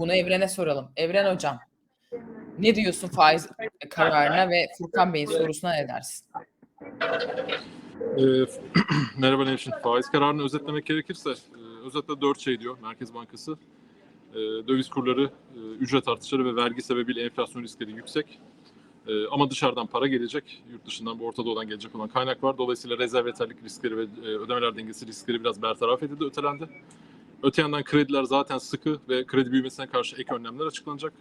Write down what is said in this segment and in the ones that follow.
Bunu Evren'e soralım. Evren hocam. Ne diyorsun faiz kararına ve Furkan Bey'in sorusuna ne dersin? Ee, merhaba Nevşin. Faiz kararını özetlemek gerekirse, e, özetle dört şey diyor Merkez Bankası. E, döviz kurları, e, ücret artışları ve vergi sebebiyle enflasyon riskleri yüksek. Ama dışarıdan para gelecek, yurt dışından bu Orta Doğu'dan gelecek olan kaynak var. Dolayısıyla rezerv yeterlik riskleri ve ödemeler dengesi riskleri biraz bertaraf edildi, ötelendi. Öte yandan krediler zaten sıkı ve kredi büyümesine karşı ek önlemler açıklanacak.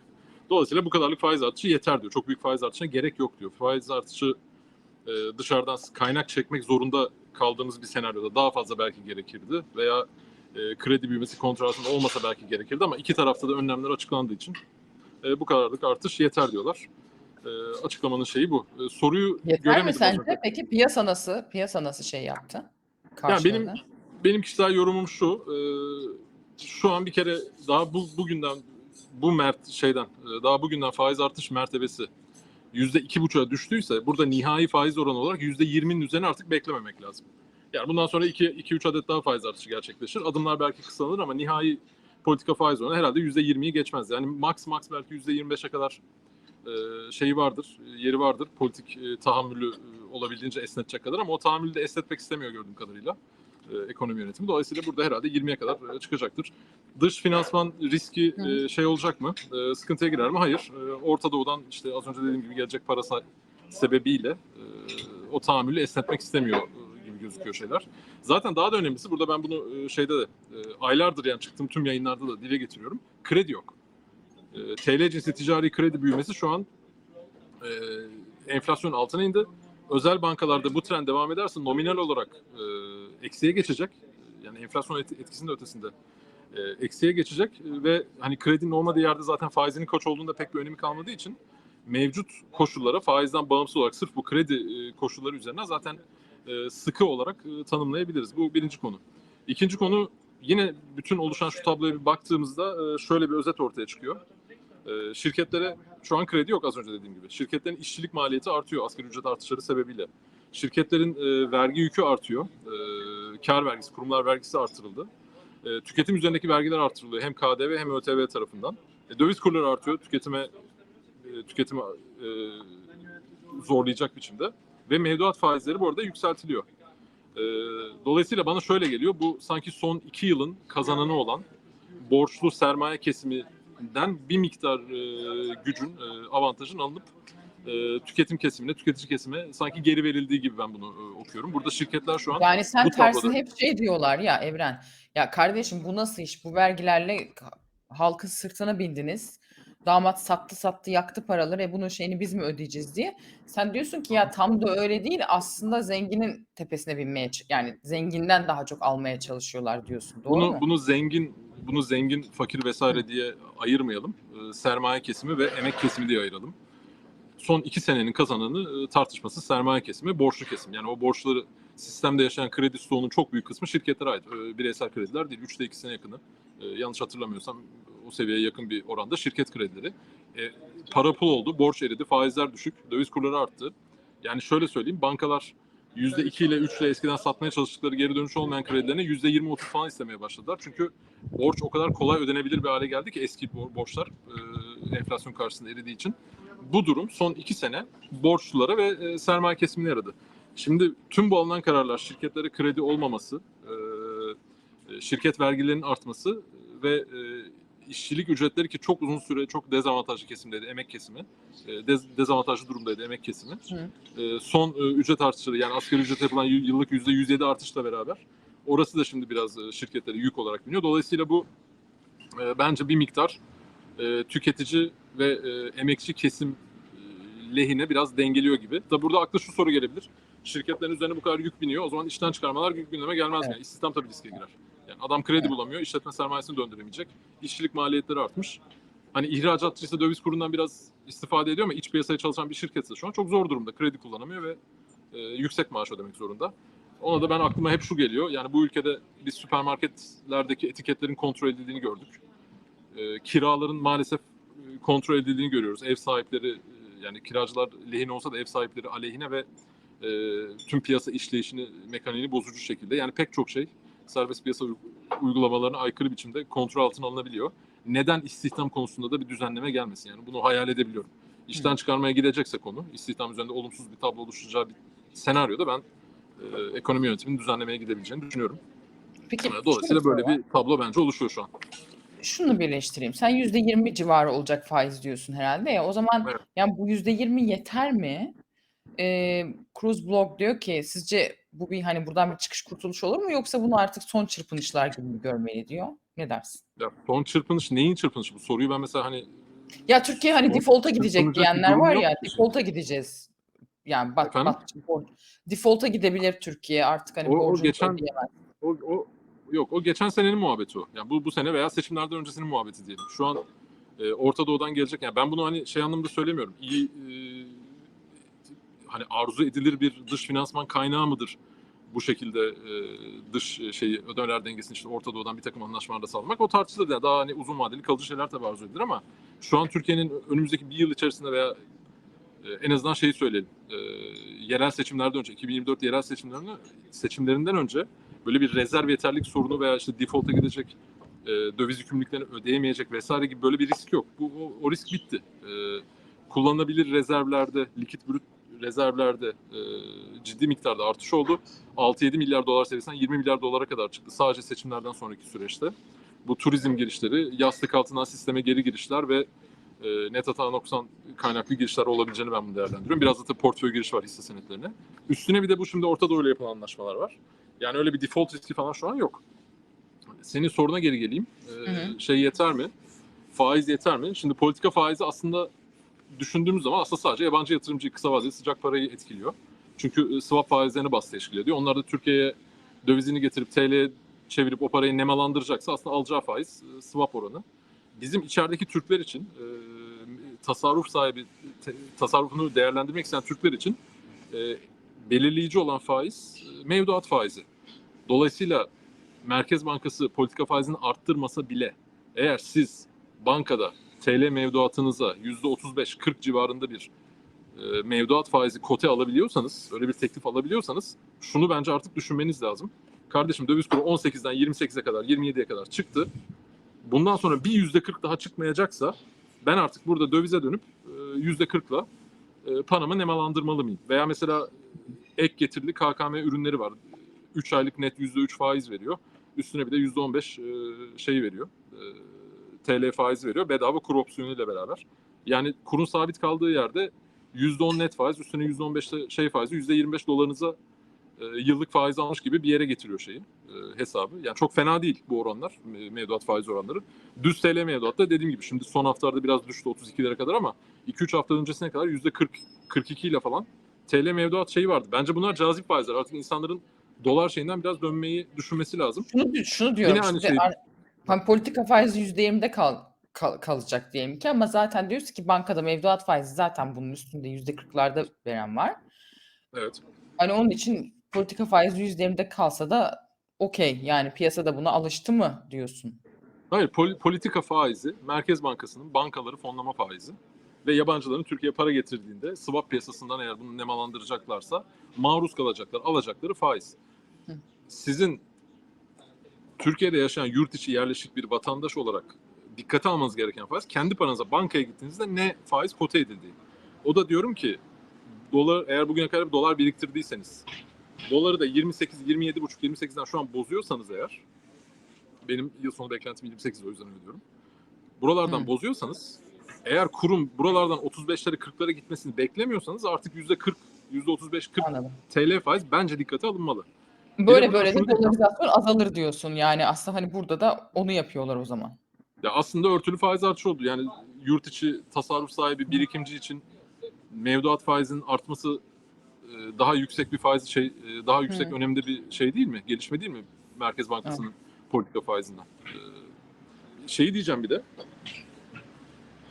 Dolayısıyla bu kadarlık faiz artışı yeter diyor. Çok büyük faiz artışına gerek yok diyor. Faiz artışı e, dışarıdan kaynak çekmek zorunda kaldığımız bir senaryoda daha fazla belki gerekirdi veya e, kredi büyümesi kontrol altında olmasa belki gerekirdi ama iki tarafta da önlemler açıklandığı için e, bu kadarlık artış yeter diyorlar. E, açıklamanın şeyi bu. E, soruyu Yeter mi göremedim. sence? Peki piyasa nasıl? Piyasa nasıl şey yaptı? Yani Karşıladı? benim kişisel yorumum şu. e, şu an bir kere daha bu bugünden bu mert şeyden e, daha bugünden faiz artış mertebesi yüzde iki buçuğa düştüyse burada nihai faiz oranı olarak yüzde yirminin üzerine artık beklememek lazım. Yani bundan sonra 2-3 adet daha faiz artışı gerçekleşir. Adımlar belki kısalır ama nihai politika faiz oranı herhalde yüzde yirmiyi geçmez. Yani max max belki yüzde yirmi beşe kadar e, şeyi vardır, yeri vardır. Politik e, tahammülü e, olabildiğince esnetecek kadar ama o tahammülü de esnetmek istemiyor gördüğüm kadarıyla e, ekonomi yönetimi. Dolayısıyla burada herhalde 20'ye kadar e, çıkacaktır. Dış finansman riski e, şey olacak mı? E, sıkıntıya girer mi? Hayır. E, Orta Doğu'dan işte az önce dediğim gibi gelecek para sebebiyle e, o tahammülü esnetmek istemiyor gibi gözüküyor şeyler. Zaten daha da önemlisi burada ben bunu şeyde de aylardır yani çıktığım tüm yayınlarda da dile getiriyorum. Kredi yok. E, TL cinsi ticari kredi büyümesi şu an e, enflasyon altına indi. Özel bankalarda bu trend devam ederse nominal olarak e, eksiye geçecek. Yani enflasyon et- etkisinin de ötesinde e, eksiye geçecek ve hani kredinin olmadığı yerde zaten faizinin kaç olduğunda pek bir önemi kalmadığı için mevcut koşullara faizden bağımsız olarak sırf bu kredi e, koşulları üzerinden zaten e, sıkı olarak e, tanımlayabiliriz. Bu birinci konu. İkinci konu yine bütün oluşan şu tabloya bir baktığımızda e, şöyle bir özet ortaya çıkıyor. E, şirketlere şu an kredi yok az önce dediğim gibi. Şirketlerin işçilik maliyeti artıyor asgari ücret artışları sebebiyle. Şirketlerin e, vergi yükü artıyor. E, kar vergisi, kurumlar vergisi artırıldı. E, tüketim üzerindeki vergiler artırılıyor hem KDV hem ÖTV tarafından. E, döviz kurları artıyor tüketime e, tüketimi e, zorlayacak biçimde ve mevduat faizleri bu arada yükseltiliyor. E, dolayısıyla bana şöyle geliyor bu sanki son iki yılın kazananı olan borçlu sermaye kesiminden bir miktar e, gücün, e, avantajın alınıp e, tüketim kesimine, tüketici kesime sanki geri verildiği gibi ben bunu e, okuyorum. Burada şirketler şu an Yani sen bu tabloda- hep şey diyorlar ya Evren. Ya kardeşim bu nasıl iş? Bu vergilerle halkın sırtına bindiniz. Damat sattı sattı yaktı paraları. E bunun şeyini biz mi ödeyeceğiz diye. Sen diyorsun ki ya tam da öyle değil. Aslında zenginin tepesine binmeye ç- yani zenginden daha çok almaya çalışıyorlar diyorsun. Doğru bunu mu? bunu zengin bunu zengin, fakir vesaire diye ayırmayalım. E, sermaye kesimi ve emek kesimi diye ayıralım. Son iki senenin kazananı e, tartışması sermaye kesimi, borçlu kesim. Yani o borçları sistemde yaşayan kredi stoğunun çok büyük kısmı şirketlere ait. Bireysel krediler değil. Üçte ikisine yakını. E, yanlış hatırlamıyorsam o seviyeye yakın bir oranda şirket kredileri. E, para pul oldu, borç eridi, faizler düşük, döviz kurları arttı. Yani şöyle söyleyeyim, bankalar %2 ile 3 ile eskiden satmaya çalıştıkları geri dönüş olmayan kredilerine %20-30 falan istemeye başladılar. Çünkü borç o kadar kolay ödenebilir bir hale geldi ki eski bor- borçlar e, enflasyon karşısında eridiği için. Bu durum son iki sene borçlulara ve e, sermaye kesimine yaradı. Şimdi tüm bu alınan kararlar şirketlere kredi olmaması, e, e, şirket vergilerinin artması ve e, işçilik ücretleri ki çok uzun süre çok dezavantajlı kesimdeydi emek kesimi. E, dez- dezavantajlı durumdaydı emek kesimi. E, son e, ücret artışları yani asgari ücret yapılan yıllık %107 artışla beraber orası da şimdi biraz e, şirketlere yük olarak biniyor. Dolayısıyla bu e, bence bir miktar e, tüketici ve e, emekçi kesim e, lehine biraz dengeliyor gibi. Da burada akla şu soru gelebilir. Şirketlerin üzerine bu kadar yük biniyor. O zaman işten çıkarmalar gü- gündeme gelmez mi? Evet. Yani istihdam tabii riske girer. Yani adam kredi Evet. bulamıyor, işletme sermayesini döndüremeyecek. İşçilik maliyetleri artmış. Hani ihracatçıysa döviz kurundan biraz istifade ediyor ama iç piyasaya çalışan bir şirketse şu an çok zor durumda. Kredi kullanamıyor ve e, yüksek maaş ödemek zorunda. Ona da ben aklıma hep şu geliyor. Yani bu ülkede biz süpermarketlerdeki etiketlerin kontrol edildiğini gördük. E, kiraların maalesef kontrol edildiğini görüyoruz. Ev sahipleri e, yani kiracılar lehine olsa da ev sahipleri aleyhine ve e, tüm piyasa işleyişini, mekaniğini bozucu şekilde. Yani pek çok şey serbest piyasa uy- uygulamalarına aykırı biçimde kontrol altına alınabiliyor. neden istihdam konusunda da bir düzenleme gelmesin? Yani bunu hayal edebiliyorum. İşten çıkarmaya gidecekse konu, istihdam üzerinde olumsuz bir tablo oluşturacağı bir senaryoda ben e, ekonomi yönetiminin düzenlemeye gidebileceğini düşünüyorum. Peki Dolayısıyla böyle soru bir tablo bence oluşuyor şu an. Şunu birleştireyim. Sen %20 civarı olacak faiz diyorsun herhalde ya. O zaman Evet. yani bu %20 yeter mi? Ee, Cruz Blog diyor ki sizce bu bir hani buradan bir çıkış kurtuluş olur mu yoksa bunu artık son çırpınışlar gibi mi görmeli diyor. Ne dersin? Ya son çırpınış neyin çırpınışı bu? Soruyu ben mesela hani Ya Türkiye hani Son default'a gidecek çırpınacak bir diyenler durum var yok ya ki. default'a gideceğiz. Yani bat, Efendim? default'a gidebilir Türkiye artık hani O- o borcunu geçen- ödeyemez. o, o yok o geçen senenin muhabbeti o. Yani bu bu sene veya seçimlerden öncesinin muhabbeti diyelim. Şu an e, Orta Doğu'dan gelecek. Yani ben bunu hani şey anlamda söylemiyorum. İyi e, hani arzu edilir bir dış finansman kaynağı mıdır? Bu şekilde e, dış e, şeyi ödemeler dengesini işte Orta Doğu'dan bir takım anlaşmalarda sağlamak o tartışılır. Yani daha hani uzun vadeli kalıcı şeyler tabii arzu edilir ama şu an Türkiye'nin önümüzdeki bir yıl içerisinde veya e, en azından şeyi söyleyelim. E, yerel seçimlerden önce, 2024 yerel seçimlerinden, seçimlerinden önce böyle bir rezerv yeterlik sorunu veya işte default'a gidecek, e, döviz yükümlülüklerini ödeyemeyecek vesaire gibi böyle bir risk yok. Bu o, o risk bitti. E, kullanılabilir rezervlerde, likit brüt rezervlerde e, ciddi miktarda artış oldu. 6-7 milyar dolar seviyesinden 20 milyar dolara kadar çıktı sadece seçimlerden sonraki süreçte. Bu turizm girişleri, yastık altından sisteme geri girişler ve e, net hata noksan kaynaklı girişler olabileceğini ben bunu değerlendiriyorum. Biraz da tabii portföy giriş var hisse senetlerine. Üstüne bir de bu şimdi Orta Doğu ile yapılan anlaşmalar var. Yani öyle bir default riski falan şu an yok. Senin soruna geri geleyim. Ee, Hı hı. Şey yeter mi? Faiz yeter mi? Şimdi politika faizi aslında düşündüğümüz zaman aslında sadece yabancı yatırımcıyı kısa vadeli sıcak parayı etkiliyor. Çünkü e, swap faizlerini bastı teşkil ediyor. Onlar da Türkiye'ye dövizini getirip TL'ye çevirip o parayı nemalandıracaksa aslında alacağı faiz e, swap oranı. Bizim içerideki Türkler için e, tasarruf sahibi te- tasarrufunu değerlendirmek isteyen Türkler için e, belirleyici olan faiz e, mevduat faizi. Dolayısıyla Merkez Bankası politika faizini arttırmasa bile eğer siz bankada TL mevduatınıza %35-40 civarında bir e, mevduat faizi kote alabiliyorsanız, öyle bir teklif alabiliyorsanız şunu bence artık düşünmeniz lazım. Kardeşim döviz kuru 18'den 28'e kadar, 27'ye kadar çıktı. Bundan sonra bir %40 daha çıkmayacaksa ben artık burada dövize dönüp e, %40'la e, paramı nemalandırmalı mıyım? Veya mesela ek getirili KKM ürünleri var. 3 aylık net %3 faiz veriyor. Üstüne bir de %15 e, şey veriyor. E, TL faiz veriyor. Bedava kur opsiyonu ile beraber. Yani kurun sabit kaldığı yerde %10 net faiz, üstüne %15 de şey faizi, %25 dolarınıza e, yıllık faiz almış gibi bir yere getiriyor şeyi hesabı. Yani çok fena değil bu oranlar, me- mevduat faiz oranları. Düz TL mevduatta dediğim gibi şimdi son haftalarda biraz düştü 32'lere kadar ama 2-3 hafta öncesine kadar %40, 42 ile falan TL mevduat şeyi vardı. Bence bunlar cazip faizler. Artık insanların dolar şeyinden biraz dönmeyi düşünmesi lazım. Şunu, şunu diyorum Yine aynı şimdi şey. hani politika faizi %20'de kal, kal- kalacak diyelim ki ama zaten diyoruz ki bankada mevduat faizi zaten bunun üstünde %40'larda veren var. Evet. Hani onun için politika faizi %20'de kalsa da okey yani piyasada buna alıştı mı diyorsun. Hayır, pol- politika faizi, Merkez Bankası'nın bankaları fonlama faizi ve yabancıların Türkiye'ye para getirdiğinde swap piyasasından eğer bunu nemalandıracaklarsa maruz kalacaklar, alacakları faiz. Sizin Türkiye'de yaşayan yurt içi yerleşik bir vatandaş olarak dikkate almanız gereken faiz kendi paranıza bankaya gittiğinizde ne faiz kote edildiği. O da diyorum ki dolar eğer bugüne kadar bir dolar biriktirdiyseniz doları da 28 27,5 28'den şu an bozuyorsanız eğer benim yıl sonu beklentim 28 o yüzden ödüyorum. Buralardan Hı. bozuyorsanız eğer kurum buralardan 35'lere 40'lara gitmesini beklemiyorsanız artık %40 %35 40 Anladım. TL faiz bence dikkate alınmalı. Böyle böyle de dolarizasyon azalır diyorsun. Yani aslında hani burada da onu yapıyorlar o zaman. Ya aslında örtülü faiz artışı oldu. Yani yurt içi tasarruf sahibi birikimci için mevduat faizinin artması e, daha yüksek bir faiz şey e, daha yüksek Hı. önemli bir şey değil mi? Gelişme değil mi Merkez Bankası'nın politika faizinden? E, Şeyi diyeceğim bir de.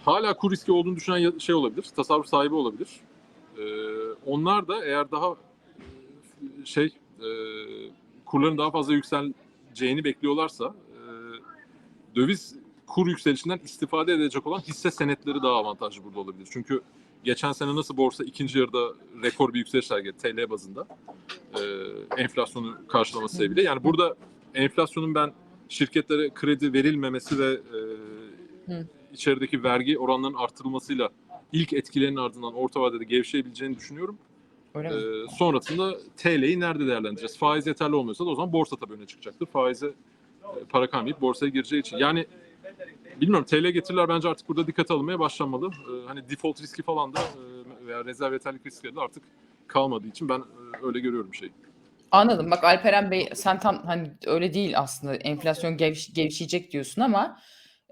Hala kur riski olduğunu düşünen şey olabilir. Tasarruf sahibi olabilir. Onlar da eğer daha şey e, kurların daha fazla yükseleceğini bekliyorlarsa e, döviz kur yükselişinden istifade edecek olan hisse senetleri daha avantajlı burada olabilir. Çünkü geçen sene nasıl borsa ikinci yarıda rekor bir yükseliş sergiledi TL bazında e, enflasyonu karşılaması sebebiyle. Yani burada enflasyonun ben şirketlere kredi verilmemesi ve e, içerideki vergi oranlarının artırılmasıyla ilk etkilerinin ardından orta vadede gevşeyebileceğini düşünüyorum. Öyle mi? Ee, sonrasında TL'yi nerede değerlendireceğiz? Faiz yeterli olmuyorsa da o zaman borsa tabii öne çıkacaktır. Faize e, para kalmayıp borsaya gireceği için. Yani bilmiyorum TL getiriler bence artık burada dikkate alınmaya başlanmalı. Ee, hani default riski falan da e, veya rezerv yeterlilik riskleri de artık kalmadığı için ben e, öyle görüyorum şeyi. Anladım. Bak Alperen Bey sen tam hani öyle değil aslında. Enflasyon gevş- gevşeyecek diyorsun ama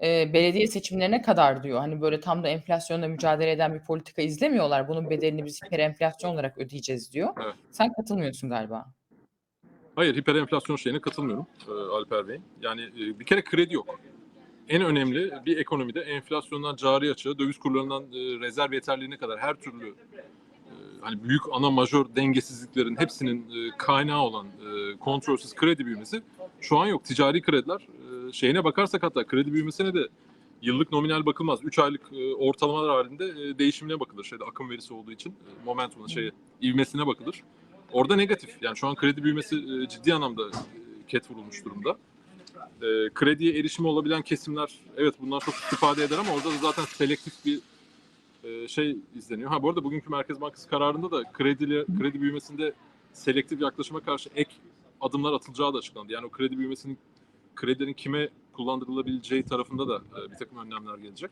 e, belediye seçimlerine kadar diyor. Hani böyle tam da enflasyonla mücadele eden bir politika izlemiyorlar. Bunun bedelini biz hiperenflasyon olarak ödeyeceğiz diyor. Evet. Sen katılmıyorsun galiba. Hayır hiperenflasyon şeyine katılmıyorum e, Alper Bey. Yani e, bir kere kredi yok. En önemli bir ekonomide enflasyondan cari açığı, döviz kurlarından e, rezerv yeterliğine kadar her türlü e, hani büyük ana majör dengesizliklerin hepsinin e, kaynağı olan e, kontrolsüz kredi büyümesi şu an yok. Ticari krediler e, şeyine bakarsak hatta kredi büyümesine de yıllık nominal bakılmaz. 3 aylık e, ortalamalar halinde e, değişimine bakılır. Şeyde akım verisi olduğu için e, momentumuna şeye ivmesine bakılır. Orada negatif. Yani şu an kredi büyümesi e, ciddi anlamda e, ket vurulmuş durumda. E, krediye erişimi olabilen kesimler evet bundan çok istifade eder ama orada da zaten selektif bir e, şey izleniyor. Ha bu arada bugünkü Merkez Bankası kararında da kredi kredi büyümesinde selektif yaklaşıma karşı ek adımlar atılacağı da açıklandı. Yani o kredi büyümesinin kredilerin kime kullandırılabileceği tarafında da e, bir takım önlemler gelecek.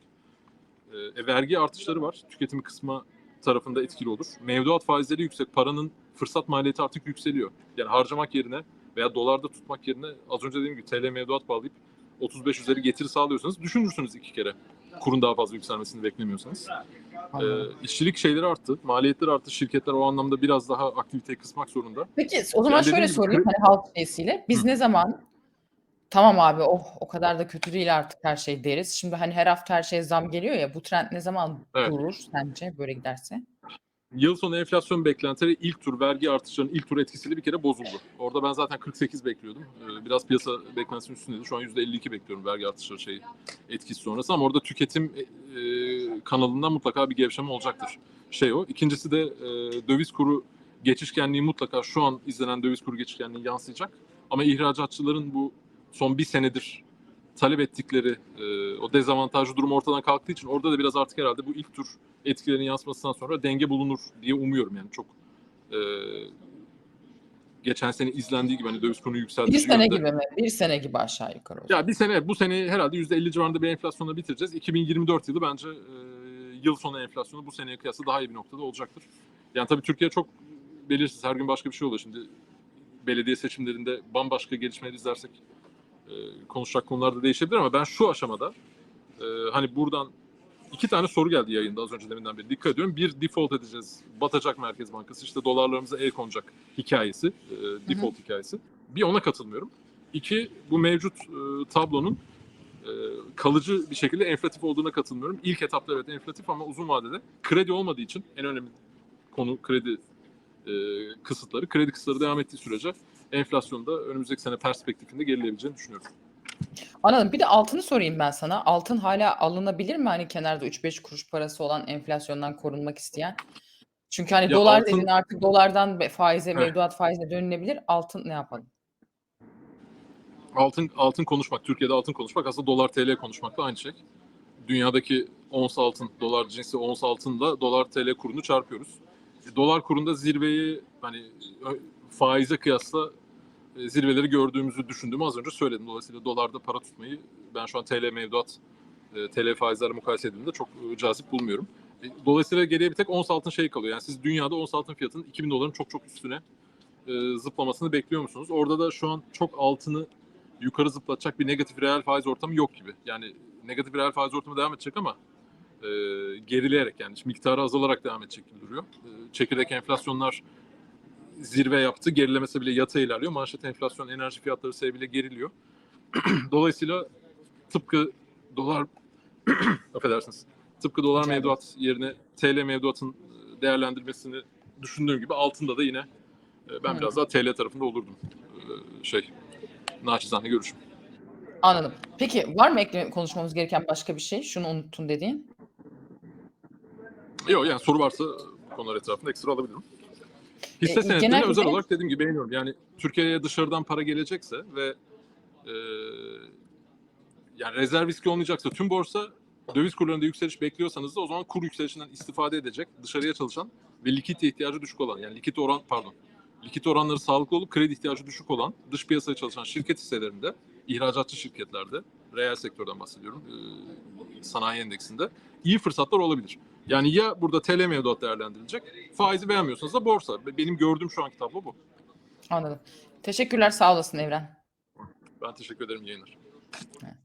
E, e, vergi artışları var. Tüketimi kısma tarafında etkili olur. Mevduat faizleri yüksek. Paranın fırsat maliyeti artık yükseliyor. Yani harcamak yerine veya dolarda tutmak yerine az önce dediğim gibi TL mevduat bağlayıp 35 üzeri getiri sağlıyorsanız düşünürsünüz iki kere. Kurun daha fazla yükselmesini beklemiyorsanız. Anladım. işçilik şeyleri arttı, maliyetler arttı. Şirketler o anlamda biraz daha aktiviteyi kısmak zorunda. Peki o zaman Yani şöyle gibi sorayım kre- hani halk şeysiyle. Biz Hı. ne zaman tamam abi oh o kadar da kötü değil artık her şey deriz. Şimdi hani her hafta her şeye zam geliyor ya bu trend ne zaman Evet. durur sence böyle giderse? Yıl sonu enflasyon beklentileri ilk tur vergi artışlarının ilk tur etkisiyle bir kere bozuldu. Orada ben zaten 48 bekliyordum. Ee, Biraz piyasa beklentisinin üstündeydi. Şu an %52 bekliyorum vergi artışları şey etkisi sonrası ama orada tüketim e, kanalından mutlaka bir gevşeme olacaktır. Şey o. İkincisi de e, döviz kuru geçişkenliği mutlaka şu an izlenen döviz kuru geçişkenliği yansıyacak. Ama ihracatçıların bu son bir senedir talep ettikleri e, o dezavantajlı durum ortadan kalktığı için orada da biraz artık herhalde bu ilk tur etkilerin yansımasından sonra denge bulunur diye umuyorum yani çok e, geçen sene izlendiği gibi hani döviz konu Bir yükseltici sene yönde. gibi mi? Bir sene gibi aşağı yukarı olacak. Ya bir sene bu sene herhalde %50 civarında bir enflasyonla bitireceğiz. 2024 yılı bence e, yıl sonu enflasyonu bu seneye kıyasla daha iyi bir noktada olacaktır. Yani tabii Türkiye çok belirsiz. Her gün başka bir şey oluyor. Şimdi belediye seçimlerinde bambaşka gelişmeler izlersek e, konuşacak konular da değişebilir ama ben şu aşamada e, hani buradan iki tane soru geldi yayında az önce deminden beri. Dikkat ediyorum. Bir default edeceğiz. Batacak Merkez Bankası. işte dolarlarımıza el konacak hikayesi. e, default hikayesi. Bir ona katılmıyorum. İki bu mevcut e, tablonun e, kalıcı bir şekilde enflatif olduğuna katılmıyorum. İlk etapta evet enflatif ama uzun vadede kredi olmadığı için en önemli konu kredi e, kısıtları. Kredi kısıtları devam ettiği sürece enflasyonda önümüzdeki sene perspektifinde gerilebileceğini düşünüyorum. Anladım. Bir de altını sorayım ben sana. Altın hala alınabilir mi? Hani kenarda 3-5 kuruş parası olan enflasyondan korunmak isteyen. Çünkü hani Ya dolar altın- dedin artık dolardan be- faize, Heh. mevduat faizine dönülebilir. Altın ne yapalım? Altın altın konuşmak, Türkiye'de altın konuşmak aslında dolar TL konuşmakla aynı şey. Dünyadaki ons altın, dolar cinsi ons altınla dolar TL kurunu çarpıyoruz. E, dolar kurunda zirveyi hani ö- faize kıyasla zirveleri gördüğümüzü düşündüğümü az önce söyledim. Dolayısıyla dolarda para tutmayı ben şu an TL mevduat, e, TL faizlerle mukayese edildiğinde çok e, cazip bulmuyorum. E, Dolayısıyla geriye bir tek ons altın şey kalıyor. Yani siz dünyada ons altın fiyatının 2000 doların çok çok üstüne e, zıplamasını bekliyor musunuz? Orada da şu an çok altını yukarı zıplatacak bir negatif reel faiz ortamı yok gibi. Yani negatif reel faiz ortamı devam edecek ama e, gerileyerek yani miktarı azalarak devam edecek gibi duruyor. E, çekirdek enflasyonlar zirve yaptı. Gerilemese bile yata ilerliyor. Manşet enflasyon, enerji fiyatları sebebiyle geriliyor. Dolayısıyla tıpkı dolar affedersiniz. Tıpkı dolar mevduat yerine TL mevduatın değerlendirmesini düşündüğüm gibi altında da yine e, ben Hı. biraz daha TL tarafında olurdum. E, şey naçizane görüşüm. Anladım. Peki var mı ekle konuşmamız gereken başka bir şey? Şunu unuttun dediğin. Yok yani soru varsa konular etrafında ekstra alabilirim. Hisse E, senetlerini genelde- özel olarak dediğim gibi beğeniyorum. Yani Türkiye'ye dışarıdan para gelecekse ve e, yani rezerv riski olmayacaksa tüm borsa döviz kurlarında yükseliş bekliyorsanız da o zaman kur yükselişinden istifade edecek, dışarıya çalışan ve likit ihtiyacı düşük olan yani likit oran pardon likit oranları sağlıklı olup kredi ihtiyacı düşük olan dış piyasaya çalışan şirket hisselerinde ihracatçı şirketlerde reel sektörden bahsediyorum e, sanayi endeksinde iyi fırsatlar olabilir. Yani ya burada TL mevduat değerlendirilecek faizi beğenmiyorsanız da borsa. Benim gördüğüm şu anki tablo bu. Anladım. Teşekkürler sağ olasın Evren. Ben teşekkür ederim yayınlar.